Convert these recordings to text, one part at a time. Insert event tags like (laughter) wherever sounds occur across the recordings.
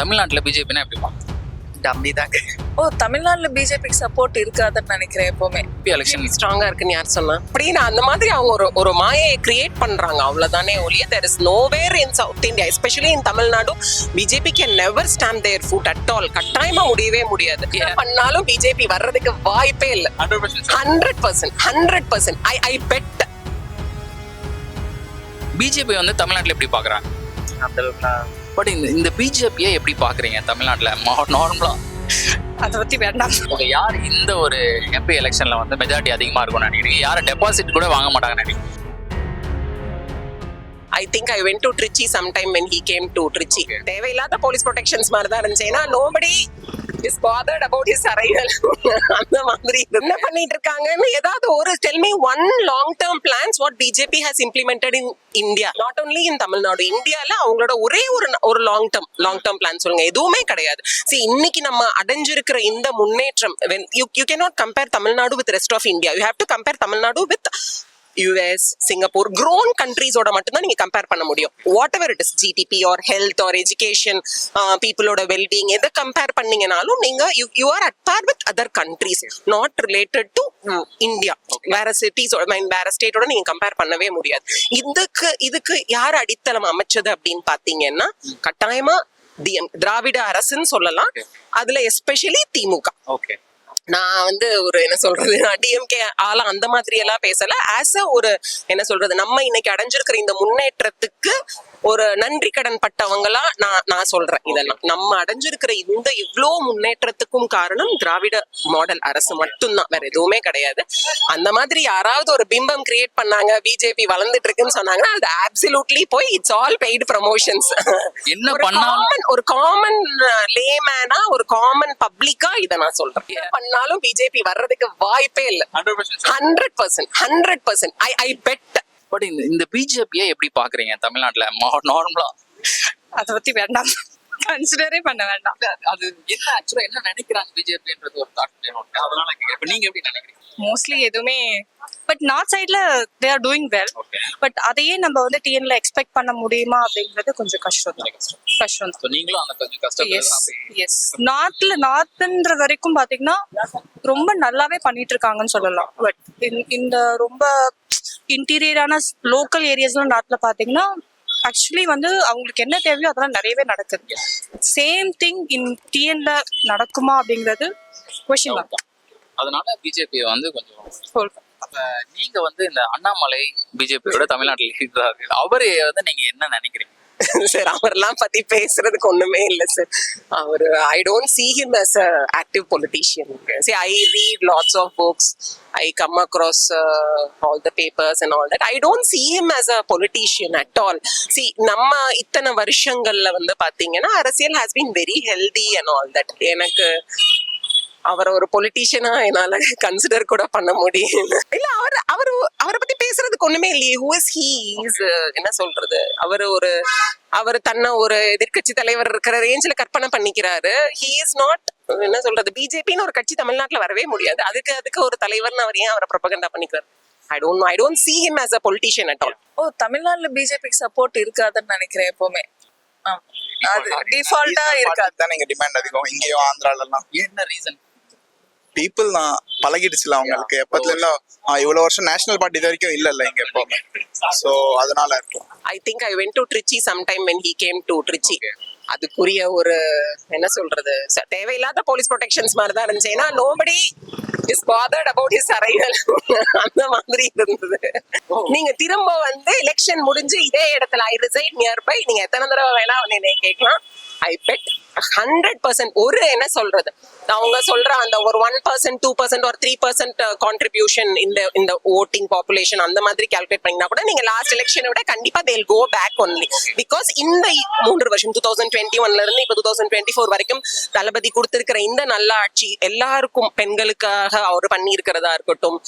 தமிழ்நாட்டில் பிஜேபினா எப்படி பார்க்குறீங்க டம்மி தாங்க ஓ தமிழ்நாட்டுல பிஜேபிக்கு சப்போர்ட் இருக்காதுன்னு நினைக்கிறேன் எப்பவுமே. எலெக்ஷன் ஸ்ட்ராங்கா இருக்குன்னு யார் சொன்னா? அப்படின்னு அந்த மாதிரி அவங்க ஒரு ஒரு மாயை கிரியேட் பண்றாங்க. அவ்வளவுதானே ஒழிய there is nowhere in South India especially in Tamil Nadu BJP can never stand their foot at all கட்டாயமா முடியவே முடியாது. பண்ணாலும் பிஜேபி வர்றதுக்கு வாய்ப்பே இல்லை. Hundred percent hundred percent I I bet BJP வந்து தமிழ்நாட்டில் எப்படி பார்க்குறாங்க அந்த அளவுக்குலாம் பட் இந்த இந்த பிஜேபியை எப்படி பார்க்குறீங்க தமிழ்நாட்டில்? நார்மலாக அதை பத்தி வேண்டாம். உங்க யார் இந்த ஒரு எம்பி எலெக்ஷன்ல வந்து மெஜாரிட்டி அதிகமா இருக்கும்னு நினைக்கிறீங்க? யாரும் டெபாசிட் கூட வாங்க மாட்டாங்கன்னு நினைக்கிறீங்க? I think I went to Trichy some time when he came to Trichy தேவையில்லாத போலீஸ் ப்ரொடெக்ஷன்ஸ் மாதிரி தான் இருந்துச்சு. ஏன்னா nobody is bothered about his arrival அந்த மாதிரி என்ன பண்ணிட்டு இருக்காங்கன்னு ஏதாவது ஒரு tell me one long term plans what BJP has implemented in India not only in Tamil Nadu இந்தியால அவங்களோட ஒரே ஒரு ஒரு long term long term plan சொல்லுங்க. எதுவுமே கிடையாது. See இன்னைக்கு நம்ம அடைஞ்சிருக்கிற இந்த முன்னேற்றம் you you cannot compare Tamil Nadu with rest of India you have to compare Tamil Nadu with US Singapore grown கண்ட்ரீஸோட மட்டும்தான் நீங்க கம்பேர் பண்ண முடியும். Whatever it is GDP or health or education பீப்புளோட வெல்பீங் எதை கம்பேர் பண்ணீங்கனாலும் நீங்க you are at par with other countries not related to India வேற சிட்டிஸோட வேற ஸ்டேட்டோட நீங்க கம்பேர் பண்ணவே முடியாது. இதுக்கு இதுக்கு யார் அடித்தளம் அமைச்சது அப்படின்னு பாத்தீங்கன்னா கட்டாயமா திராவிட அரசுன்னு சொல்லலாம். அதுல எஸ்பெஷலி திமுக. ஓகே நான் வந்து ஒரு என்ன சொல்றது நான் டிஎம்கே ஆளா அந்த மாதிரி எல்லாம் பேசல. ஆஸ் அ ஒரு என்ன சொல்றது நம்ம இன்னைக்கு அடைஞ்சிருக்கிற இந்த முன்னேற்றத்துக்கு ஒரு நன்றி கடன் பட்டவங்களா நான் நான் சொல்றேன் இதெல்லாம். நம்ம அடைஞ்சிருக்கிற இந்த இவ்ளோ முன்னேற்றத்துக்கும் காரணம் திராவிட மாடல் அரசு மட்டும்தான். வேற எதுவுமே கிடையாது. அந்த மாதிரி யாராவது ஒரு பிம்பம் கிரியேட் பண்ணாங்க பிஜேபி வளர்ந்துட்டு இருக்குன்னு சொன்னாங்கன்னா அது ஆப்சல்யூட்லி போய் இட்ஸ் ஆல் பெய்டு ப்ரமோஷன்ஸ் என்ன ஒரு பண்ணாலும் common- ஒரு காமன் லேமேனா ஒரு காமன் பப்ளிக்கா இத நான் சொல்றேன். பண்ணாலும் பிஜேபி வர்றதுக்கு வாய்ப்பே இல்ல. Hundred percent hundred percent I I bet but இந்த இந்த பிஜேபியை எப்படி பார்க்குறீங்க? தமிழ்நாட்டில் நார்மலா அதை பத்தி வேண்டாம். கன்சிடரே பண்ண வேண்டாம். அது என்ன ஆக்சுவலா என்ன நினைக்கிறாங்க பிஜேபின்றது ஒரு தாட் அதனால. இப்ப நீங்க எப்படி நினைக்கிறீங்க? மோஸ்ட்லி எதுவுமே பட் நார்த் சைட்ல they are doing well but அதையே நம்ம வந்து டிஎன்ல எக்ஸ்பெக்ட் பண்ண முடியுமா அப்படிங்கிறது கொஞ்சம் கஷ்டம் தான். கஷ்டம். தான். நீங்களும் அந்த கொஞ்சம் எஸ் கஷ்டப்பட்டு எஸ் நார்த்ல நார்த்ன்ற வரைக்கும் பாத்தீங்கன்னா ரொம்ப நல்லாவே பண்ணிட்டு இருக்காங்கன்னு சொல்லலாம். பட் இந்த ரொம்ப இன்டீரியரான லோக்கல் ஏரியாஸ்லாம் நார்த்ல பாத்தீங்கன்னா ஆக்சுவலி வந்து அவங்களுக்கு என்ன தேவையோ அதெல்லாம் நிறையவே நடக்குது. சேம் திங் இன் டிஎன்ல நடக்குமா அப்படிங்கிறது கொஷின் மார்க் அதனால பிஜேபி வந்து கொஞ்சம் சொல்றேன் அப்ப நீங்க வந்து இந்த அண்ணாமலை பிஜேபியோட தமிழ்நாட்டில் இருக்கிறாரு அவரு வந்து நீங்க என்ன நினைக்கிறீங்க? சார் அவர்லாம் பத்தி பேசுறதுக்கு ஒண்ணுமே இல்ல sir our I don't see him as a active politician see I read lots of books I come across all the papers and all that I don't see him as a politician at all see நம்ம இத்தனை வருஷங்கள்ல வந்து பாத்தீங்கன்னா அரசியல் has been very healthy and all that எனக்கு அவரை ஒரு பொலிட்டீஷியனா என்னால கன்சிடர் கூட பண்ண முடியும் இல்ல அவர் அவர் அவரை பத்தி பேசுறதுக்கு ஒண்ணுமே இல்லையே. ஹூ இஸ் ஹீ இஸ் என்ன சொல்றது? அவர் ஒரு அவர் தன்னை ஒரு எதிர்க்கட்சி தலைவர் இருக்கிற ரேஞ்சில கற்பனை பண்ணிக்கிறாரு. ஹீ இஸ் நாட் என்ன சொல்றது? பிஜேபின்னு ஒரு கட்சி தமிழ்நாட்டுல வரவே முடியாது. அதுக்கு அதுக்கு ஒரு தலைவர்னு அவர் ஏன் அவரை ப்ரொபகண்டா பண்ணிக்கிறார்? I don't I don't see him as a politician at all. ஓ தமிழ்நாட்டுல பிஜேபிக்கு சப்போர்ட் இருக்காதுன்னு நினைக்கிறேன் எப்பவுமே. அது டிஃபால்ட்டா இருக்காது. தான் இங்க டிமாண்ட் அதிகம். இங்கேயும் ஆந்திரால எல்லாம் என்ன ரீசன் பீப்புள் தான் பழகிடுச்சுல அவங்களுக்கு. எப்பத்துல ஆ, இவ்வளவு வருஷம் நேஷனல் பார்ட்டி இது வரைக்கும் இல்ல இல்ல இங்க எப்பவுமே சோ அதனால இருக்கும். I think I went to Trichy some time when he came to Trichy அதுக்குரிய ஒரு என்ன சொல்றது தேவையில்லாத போலீஸ் ப்ரொடெக்ஷன்ஸ் மாதிரி தான் இருந்துச்சு. ஏன்னா nobody is bothered about his arrival அந்த மாதிரி இருந்தது. நீங்க திரும்ப வந்து எலெக்ஷன் முடிஞ்சு இதே இடத்துல ஐ ரிசைட் நியர்பை நீங்க எத்தனை தடவை வேணா வந்து கேட்கலாம். ஐ பெட் ஹண்ட்ரட் பர்சன்ட் ஒரு என்ன சொல்றது? அவங்க சொல்ற அந்த ஒரு ஒன் பர்சன்ட் டூ பர்சன்ட் ஒரு த்ரீ பர்சன்ட் கான்ட்ரிபியூஷன் இந்த இந்த ஓட்டிங் பாப்புலேஷன் அந்த மாதிரி கால்குலேட் பண்ணீங்கன்னா கூட நீங்க லாஸ்ட் எலெக்ஷனை விட கண்டிப்பா தேல் கோ பேக் ஒன்லி பிகாஸ் இந்த மூன்று வருஷம் டூ தௌசண்ட் டுவெண்ட்டி ஒன்ல இருந்து இப்போ டூ தௌசண்ட் டுவெண்ட்டி ஃபோர் வரைக்கும் தளபதி கொடுத்திருக்கிற இந்த நல்ல ஆட்சி எல்லாருக்கும் பெண்களுக்காக அவர் பண்ணியிருக்கிறதா இருக்கட்டும்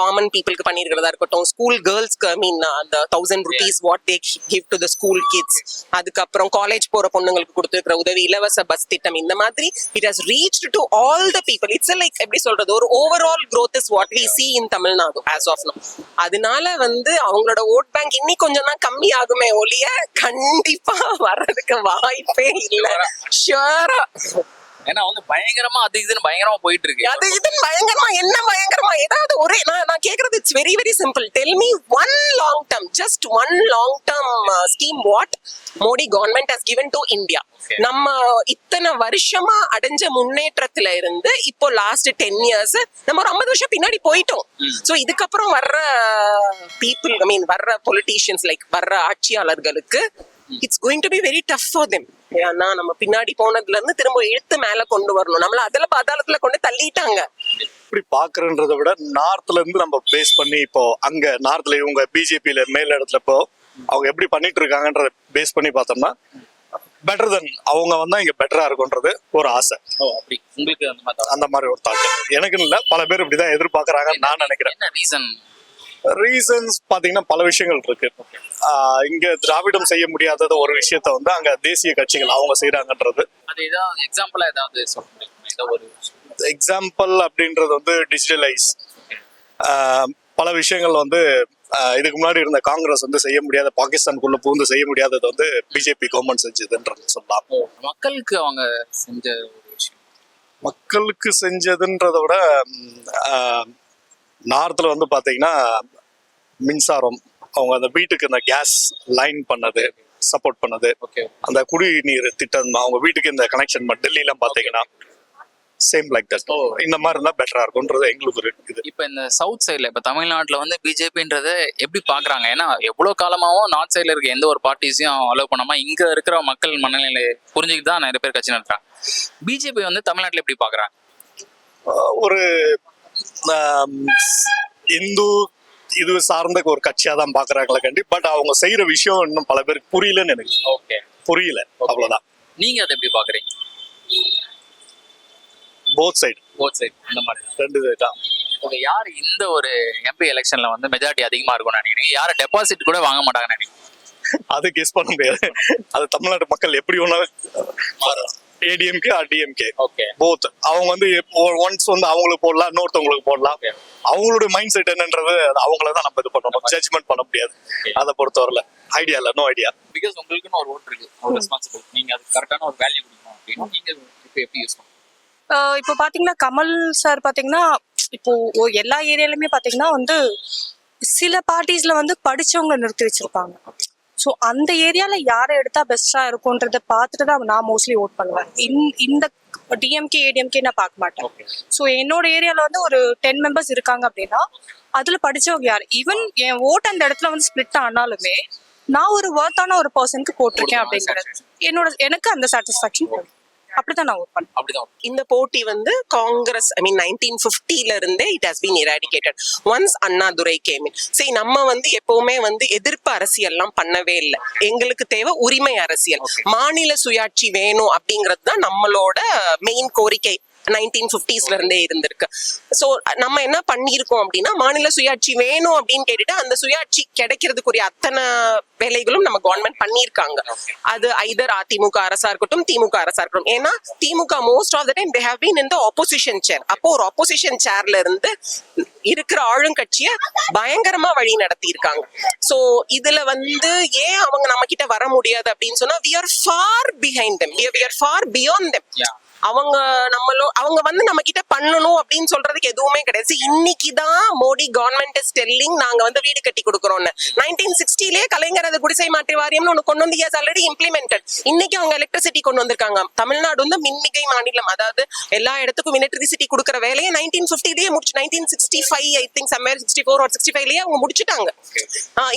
காமன் பீப்புளுக்கு பண்ணியிருக்கிறதா இருக்கட்டும் ஸ்கூல் கேர்ள்ஸ்க்கு ஐ மீன் அந்த thousand rupees what they give to the school kids அதுக்கப்புறம் காலேஜ் போற பொண்ணுங்களுக்கு கொடுத்திருக்கிற உதவி இலவச இலவச பஸ் திட்டம் இந்த மாதிரி it has reach to all the people it's like எப்படி சொல்றது? ஒரு overall growth is what we see in Tamil Nadu as of now அதனால வந்து அவங்களோட ஓட் பேங்க் இன்னி கொஞ்சம் தான் கம்மி ஆகுமே ஒழிய கண்டிப்பா வர்றதுக்கு வாய்ப்பே இல்ல. ஷியரா ஏன்னா வந்து பயங்கரமா அது இதுன்னு பயங்கரமா போயிட்டு இருக்கு அது இது பயங்கரமா என்ன பயங்கரமா ஏதாவது ஒரே நான் நான் கேக்குறது it's very very simple tell me one long term just one long term scheme what Modi government has given to India. நம்ம இத்தனை வருஷமா அடைஞ்ச முன்னேற்றத்துல இருந்து இப்போ லாஸ்ட் டென் இயர்ஸ் நம்ம ஒரு ஐம்பது வருஷம் பின்னாடி போயிட்டோம். சோ இதுக்கப்புறம் வர்ற பீப்புள் ஐ மீன் வர்ற பொலிட்டீஷியன்ஸ் லைக் வர்ற ஆட்சியாளர்களுக்கு it's going to be very tough for them ஏன்னா நம்ம பின்னாடி போனதுல இருந்து திரும்ப இழுத்து மேல கொண்டு வரணும். நம்மள அதுல பாதாளத்துல கொண்டு தள்ளிட்டாங்க. எப்படி பாக்குறன்றதை விட நார்த்ல இருந்து நம்ம பேஸ் பண்ணி இப்போ அங்க நார்த்ல இவங்க பிஜேபியில மேல் இடத்துல இப்போ அவங்க எப்படி பண்ணிட்டு இருக்காங்கன்றத பேஸ் பண்ணி பார்த்தோம்னா பெட்டர் தென் அவங்க வந்தா இங்க பெட்டரா இருக்கும்ன்றது ஒரு ஆசை. ஓ அப்படி. உங்களுக்கு அந்த மாதிரி அந்த மாதிரி ஒரு தாக்கம். எனக்கு இல்ல பல பேர் இப்படிதான் எதிர்பார்க்கறாங்கன்னு நான் நினைக்கிறேன். என்ன ரீசன் ரீசன்ஸ் பாத்தீங்கன்னா பல விஷயங்கள் இருக்கு. இங்க திராவிடம் செய்ய முடியாதது ஒரு விஷயத்த வந்து அங்க தேசிய கட்சிகள் அவங்க செய்யறாங்கன்றது அது எக்ஸாம்பிளா ஏதாவது சொல்ல எக்ஸாம்பிள் அப்படின்றது வந்து டிஜிட்டலைஸ் பல விஷயங்கள் வந்து இதுக்கு முன்னாடி இருந்த காங்கிரஸ் வந்து செய்ய முடியாத பாகிஸ்தானுக்குள்ள பூந்து செய்ய முடியாதது வந்து பிஜேபி கவர்மெண்ட் செஞ்சதுன்றது சொல்லலாம். மக்களுக்கு அவங்க செஞ்ச ஒரு விஷயம். மக்களுக்கு செஞ்சதுன்றதை விட நார்த்தில் வந்து பார்த்தீங்கன்னா மின்சாரம் அவங்க அந்த வீட்டுக்கு அந்த கேஸ் லைன் பண்ணது சப்போர்ட் பண்ணது. ஓகே அந்த குடிநீர் திட்டம் அவங்க வீட்டுக்கு இந்த கனெக்ஷன் டெல்லிலாம் பார்த்தீங்கன்னா சேம் லைக் தட் ஓ. இந்த மாதிரி இருந்தால் பெட்டரா இருக்கும்ன்றது எங்களுக்கு ஒரு இது. இப்ப இந்த சவுத் சைடுல இப்ப தமிழ்நாட்டுல வந்து பிஜேபின்றத எப்படி பாக்குறாங்க? ஏன்னா எவ்வளவு காலமாவும் நார்த் சைடுல இருக்க எந்த ஒரு பார்ட்டிஸையும் அலோவ் பண்ணாம இங்க இருக்கிற மக்கள் மனநிலை புரிஞ்சுக்கிட்டு தான் நிறைய பேர் கட்சி நடத்துறாங்க. பிஜேபி வந்து தமிழ்நாட்டுல எப்படி பாக்குறாங்க? ஆஹ் ஒரு இந்து இது சார்ந்த ஒரு கட்சியா தான் பாக்குறாங்களே கண்டி பட் அவங்க செய்யற விஷயம் இன்னும் பல பேருக்கு புரியலன்னு எனக்கு ஓகே புரியல அவ்வளவுதான். நீங்க அதை எப்படி பாக்குறீங்க? போத் சைடு போத் சைடு இந்த மாதிரி ரெண்டு தான். ஓகே யார் இந்த ஒரு எம்பி எலெக்ஷன்ல வந்து மெஜாரிட்டி அதிகமா இருக்கும்னு நினைக்கிறீங்க? யார டெபாசிட் கூட வாங்க மாட்டாங்கன்னு நினைக்கிறீங்க? (laughs) அது கெஸ் பண்ண முடியாது. அது தமிழ்நாட்டு மக்கள் எப்படி ஒண்ணா ADMK or DMK okay both அவங்க வந்து ஒன்ஸ் வந்து அவங்களுக்கு போடலாம் இன்னொருத்தவங்களுக்கு போடலாம். Okay. அவங்களுடைய மைண்ட் செட் என்னன்றது அவங்கள தான் நம்ம இது பண்ணணும். ஜட்ஜ்மெண்ட் பண்ண முடியாது. அதை பொறுத்தவரையில. ஐடியா இல்ல நோ ஐடியா பிகாஸ் உங்களுக்குன்னு ஒரு ஓட் இருக்கு. ஒரு ரெஸ்பான்சிபிள் நீங்க அது கரெக்டான ஒரு வேல்யூ கொடுக்கணும் அப்படின்னு நீங்க இப்போ எப்படி யூஸ் பண்ணுங்க ஆஹ் இப்போ பாத்தீங்கன்னா கமல் சார் பாத்தீங்கன்னா இப்போ எல்லா ஏரியாலுமே பாத்தீங்கன்னா வந்து சில பார்ட்டிஸ்ல வந்து படிச்சவங்க நிறுத்தி வச்சிருப்பாங்க. ஸோ அந்த ஏரியால யாரை எடுத்தா பெஸ்டா இருக்கும்ன்றத பார்த்துட்டு தான் நான் மோஸ்ட்லி ஓட் பண்ணுவேன். இந்- இந்த டிஎம்கே ஏடிஎம்கே நான் பார்க்க மாட்டேன். ஸோ என்னோட ஏரியால வந்து ஒரு டென் மெம்பர்ஸ் இருக்காங்க அப்படின்னா அதுல படிச்சவங்க யார்? ஈவன் என் ஓட் அந்த இடத்துல வந்து ஸ்பிளிட் ஆனாலுமே நான் ஒரு ஒர்த்தான ஒரு பர்சனுக்கு போட்டிருக்கேன் அப்படிங்கிறது என்னோட எனக்கு அந்த சாட்டிஸ்ஃபேக்ஷன் அப்படிதான் நான் ஓட் பண்ணேன். அப்படிதான் இந்த போட்டி வந்து காங்கிரஸ் ஐ மீன் நைன்டீன் ஃபிஃப்டில இருந்தே it has been eradicated once Annadurai came in சரி நம்ம வந்து எப்பவுமே வந்து எதிர்ப்பு அரசியல்லாம் பண்ணவே இல்லை. எங்களுக்கு தேவை உரிமை அரசியல். மாநில சுயாட்சி வேணும் அப்படிங்கிறது தான் நம்மளோட மெயின் கோரிக்கை. நைன்டீன் ஃபிஃப்டிஸ்ல இருந்தே இருந்திருக்கு. ஸோ நம்ம என்ன பண்ணியிருக்கோம் அப்படின்னா மாநில சுயாட்சி வேணும் அப்படின்னு கேட்டுட்டு அந்த சுயாட்சி கிடைக்கிறதுக்குரிய அத்தனை வேலைகளும் நம்ம கவர்மெண்ட் பண்ணியிருக்காங்க. அது ஐதர் அதிமுக அரசா இருக்கட்டும் திமுக அரசா இருக்கட்டும். ஏன்னா DMK most of the time they have been இந்த ஆப்போசிஷன் சேர் அப்போ ஒரு ஆப்போசிஷன் சேர்ல இருந்து இருக்கிற ஆளுங்கட்சிய பயங்கரமா வழி நடத்தி இருக்காங்க சோ இதுல வந்து ஏன் அவங்க நம்ம கிட்ட வர முடியாது அப்படின்னு சொன்னா we are far behind them we are far beyond them. அவங்க நம்மளோ அவங்க வந்து நம்ம கிட்ட பண்ணணும் அப்படின்னு சொல்றதுக்கு எதுவுமே கிடையாது. இன்னைக்கு தான் மோடி கவர்மெண்ட் இஸ் டெல்லிங் நாங்க வந்து வீடு கட்டி கொடுக்குறோம்னு. நைன்டீன் சிக்ஸ்டிலேயே கலைஞர் அது குடிசை மாற்றி வாரியம்னு ஒன்று கொண்டு வந்து இயர்ஸ் ஆல்ரெடி இம்ப்ளிமெண்டட் இன்னைக்கு அவங்க எலக்ட்ரிசிட்டி கொண்டு வந்திருக்காங்க. தமிழ்நாடு வந்து மின்மிகை மாநிலம். அதாவது எல்லா இடத்துக்கும் எலக்ட்ரிசிட்டி கொடுக்குற வேலையை நைன்டீன் ஃபிஃப்டிலேயே முடிச்சு nineteen sixty five I think summer sixty four ஒரு சிக்ஸ்டி ஃபைவ்லேயே அவங்க முடிச்சுட்டாங்க.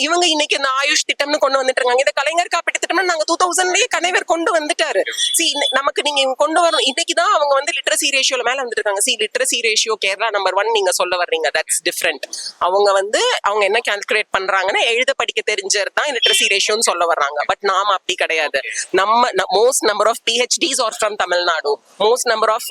இவங்க இன்னைக்கு இந்த ஆயுஷ் திட்டம்னு கொண்டு வந்துட்டு இருக்காங்க. இந்த கலைஞர் காப்பீட்டு திட்டம்னு நாங்க டூ தௌசண்ட்லயே கலைவர் கொண்டு வந்துட்டாரு. சி நமக்கு நீங்க கொண்டு வரணும் இன்னைக்கு தான் அவங்க வந்து லிட்ரஸி ரேஷியோல மேல வந்துருக்காங்க. See literacy ratio Kerala number one நீங்க சொல்ல வர்றீங்க. தட்ஸ் டிஃப்ரெண்ட் அவங்க வந்து அவங்க என்ன கால்குலேட் பண்றாங்கன்னா எழுத படிக்க தெரிஞ்சது தான் லிட்ரஸி ரேஷியோன்னு சொல்ல வர்றாங்க. பட் நாம அப்படி கிடையாது. நம்ம most number of PhDs are from Tamil Nadu most number of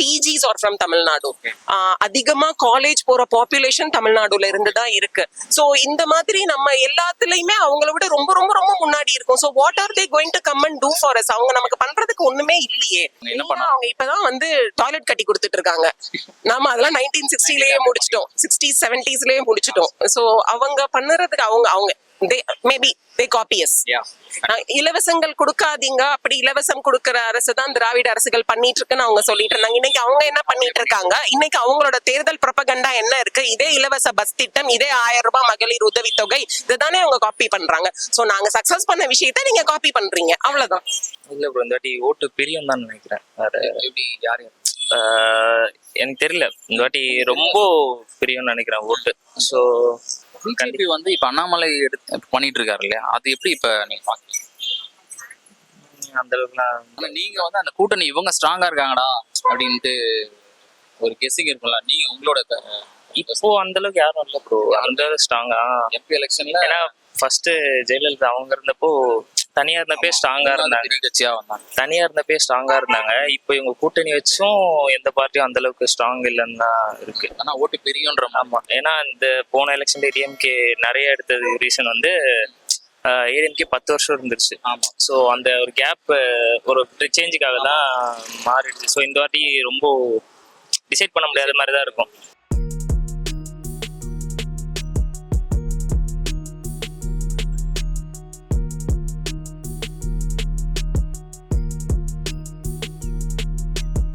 PGs are from Tamil Nadu ah அதிகமா காலேஜ் போற பாப்புலேஷன் தமிழ்நாடுல இருந்து தான் இருக்கு. சோ இந்த மாதிரி நம்ம எல்லாத்துலயுமே அவங்கள விட ரொம்ப ரொம்ப ரொம்ப முன்னாடி இருக்கும். So what are they going to come and do for us அவங்க நமக்கு பண்றதுக்கு ஒண்ணுமே இல்லையே. என்ன அவங்க இப்பதான் வந்து டாய்லெட் கட்டி கொடுத்துட்டு இருக்காங்க. நாம அதெல்லாம் நைன்டீன் சிக்ஸ்டிலேயே முடிச்சிட்டோம். சிக்ஸ்டி செவன்டிஸ்லயே முடிச்சிட்டோம். சோ அவங்க பண்ணுறதுக்கு அவங்க அவங்க மேபி தே காப்பியஸ் Yeah. இலவசங்கள் கொடுக்காதீங்க. அப்படி இலவசம் கொடுக்கிற அரசு தான் திராவிட அரசுகள் பண்ணிட்டு இருக்குன்னு அவங்க சொல்லிட்டு இருந்தாங்க. இன்னைக்கு அவங்க என்ன பண்ணிட்டு இருக்காங்க இன்னைக்கு அவங்களோட தேர்தல் ப்ரொபகண்டா என்ன இருக்கு? இதே இலவச பஸ் திட்டம் இதே ஆயிரம் ரூபாய் மகளிர் உதவித்தொகை இதுதானே அவங்க காப்பி பண்றாங்க. சோ நாங்க சக்சஸ் பண்ண விஷயத்த நீங்க காப்பி பண்றீங்க. அவ்வளவுதான். இல்ல ப்ரோ இந்த வாட்டி ஓட்டு பிரியும் தான் நினைக்கிறேன். வேற எப்படி யார்? எனக்கு தெரியல. இந்த வாட்டி ரொம்ப பிரியும்னு நினைக்கிறேன் ஓட்டு. ஸோ பிஜேபி வந்து இப்ப அண்ணாமலை எடுத்து பண்ணிட்டு இருக்காரு இல்லையா அது எப்படி இப்ப நீங்க பாக்குறீங்க? அந்த அளவுக்குலாம் ஆனா நீங்க வந்து அந்த கூட்டணி இவங்க ஸ்ட்ராங்கா இருக்காங்கடா அப்படின்ட்டு ஒரு கெஸ்ஸிங் இருக்கும்ல. நீங்க உங்களோட இப்போ அந்த அளவுக்கு யாரும் இல்லை ப்ரோ அந்த ஸ்ட்ராங்கா எம்பி எலெக்ஷன்ல ஏன்னா ஃபர்ஸ்ட் ஜெயலலிதா அவங்க இருந்தப்போ தனியா இருந்தப்பே ஸ்ட்ராங்கா இருந்தாங்க. கட்சியா வந்தாங்க. தனியா இருந்தப்பே ஸ்ட்ராங்கா இருந்தாங்க. இப்போ இவங்க கூட்டணி வச்சும் எந்த பார்ட்டியும் அந்த அளவுக்கு ஸ்ட்ராங் இல்லைன்னு தான் இருக்கு. ஆனா ஓட்டு பெரியன்ற ஆமா. ஏன்னா இந்த போன எலெக்ஷன்ல ஏடிஎம்கே நிறைய எடுத்தது. ரீசன் வந்து ஏடிஎம்கே பத்து வருஷம் இருந்துருச்சு. ஆமா. ஸோ அந்த ஒரு கேப் ஒரு சேஞ்சுக்காக தான் மாறிடுச்சு. ஸோ இந்த வாட்டி ரொம்ப டிசைட் பண்ண முடியாத மாதிரி தான் இருக்கும்.